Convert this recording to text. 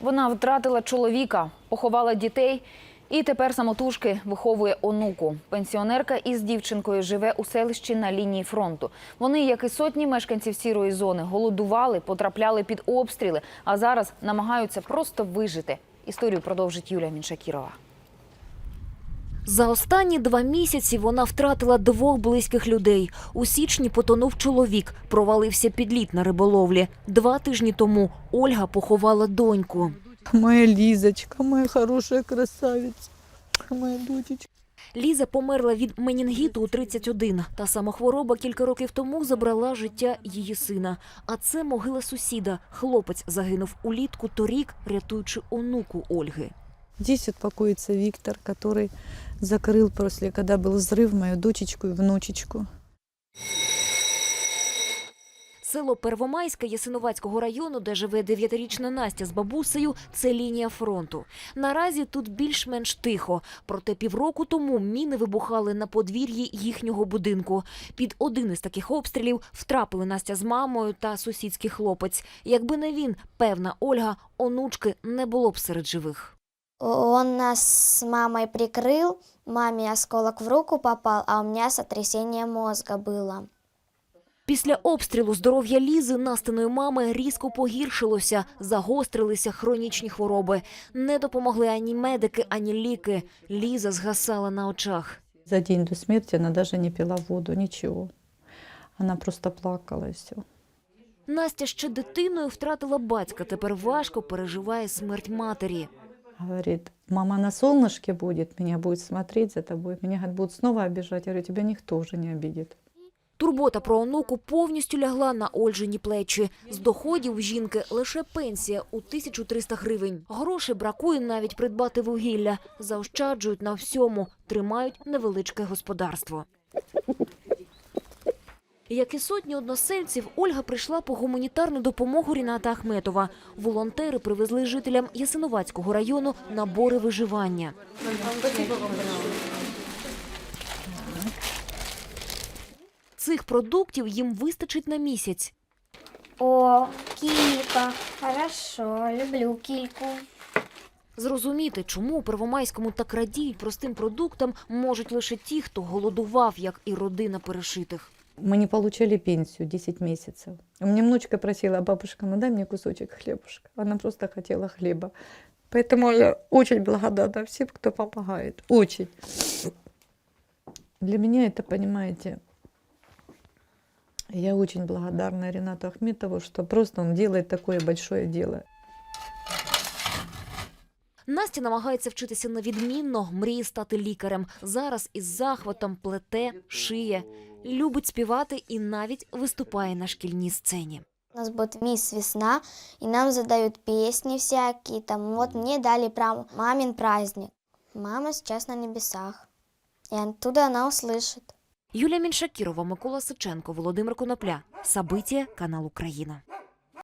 Вона втратила чоловіка, поховала дітей і тепер самотужки виховує онуку. Пенсіонерка із дівчинкою живе у селищі на лінії фронту. Вони, як і сотні мешканців сірої зони, голодували, потрапляли під обстріли, а зараз намагаються просто вижити. Історію продовжить Юлія Міншакірова. За останні два місяці вона втратила двох близьких людей. У січні потонув чоловік, провалився під лід на риболовлі. Два тижні тому Ольга поховала доньку. Моя Лизочка, моя хорошая красавица, моя дочечка. Ліза померла від менінгіту у 31. Та сама хвороба кілька років тому забрала життя її сина. А це могила сусіда. Хлопець загинув улітку торік, рятуючи онуку Ольги. Здесь вот покоится Виктор, который закрыл после, когда был взрыв, мою дочечку и внучечку. Село Первомайське Ясиновацького району, де живе дев'ятирічна Настя з бабусею, це лінія фронту. Наразі тут більш-менш тихо. Проте півроку тому міни вибухали на подвір'ї їхнього будинку. Під один із таких обстрілів втрапили Настя з мамою та сусідський хлопець. Якби не він, певна Ольга, онучки не було б серед живих. Он нас с мамой прикрыл, маме осколок в руку попал, а у меня сотрясение мозга было. Після обстрілу здоров'я Лізи, Настиної мами, різко погіршилося, загострилися хронічні хвороби. Не допомогли ані медики, ані ліки. Ліза згасала на очах. За день до смерти она даже не пила воду, ничего. Она просто плакала и все. Настя ще дитиною втратила батька. Тепер важко переживає смерть матері. Говорит, мама на солнышке будет, меня будет смотреть за тобой. Меня будут снова обижать. Я говорю, тебя никто уже не обидит. Турбота про онуку повністю лягла на Ольжині плечі. З доходів жінки лише пенсія у 1300 гривень. Грошей бракує навіть придбати вугілля. Заощаджують на всьому, тримають невеличке господарство. Як і сотні односельців, Ольга прийшла по гуманітарну допомогу Ріната Ахметова. Волонтери привезли жителям Ясиновацького району набори виживання. Цих продуктів їм вистачить на місяць. О, килька, хорошо, люблю кильку. Зрозуміти, чому у Первомайському так радіють простим продуктам, можуть лише ті, хто голодував, як і родина перешитих. Мы не получали пенсию 10 месяцев. У меня внучка просила, бабушка, ну дай мне кусочек хлебушка. Она просто хотела хлеба. Поэтому я очень благодарна всем, кто помогает. Очень. Для меня это, понимаете, я очень благодарна Ренату Ахметову, что просто он делает такое большое дело. Настя намагається вчитися на відмінно, мріє стати лікарем. Зараз із захватом плете, шиє, любить співати і навіть виступає на шкільній сцені. У нас будет мисс Весна, и нам задают песни всякие. Там вот мне дали прям мамин праздник. Мама сейчас на небесах. И оттуда она услышит. Юлія Міншакірова, Микола Сиченко, Володимир Конопля. Сабиття, канал Україна.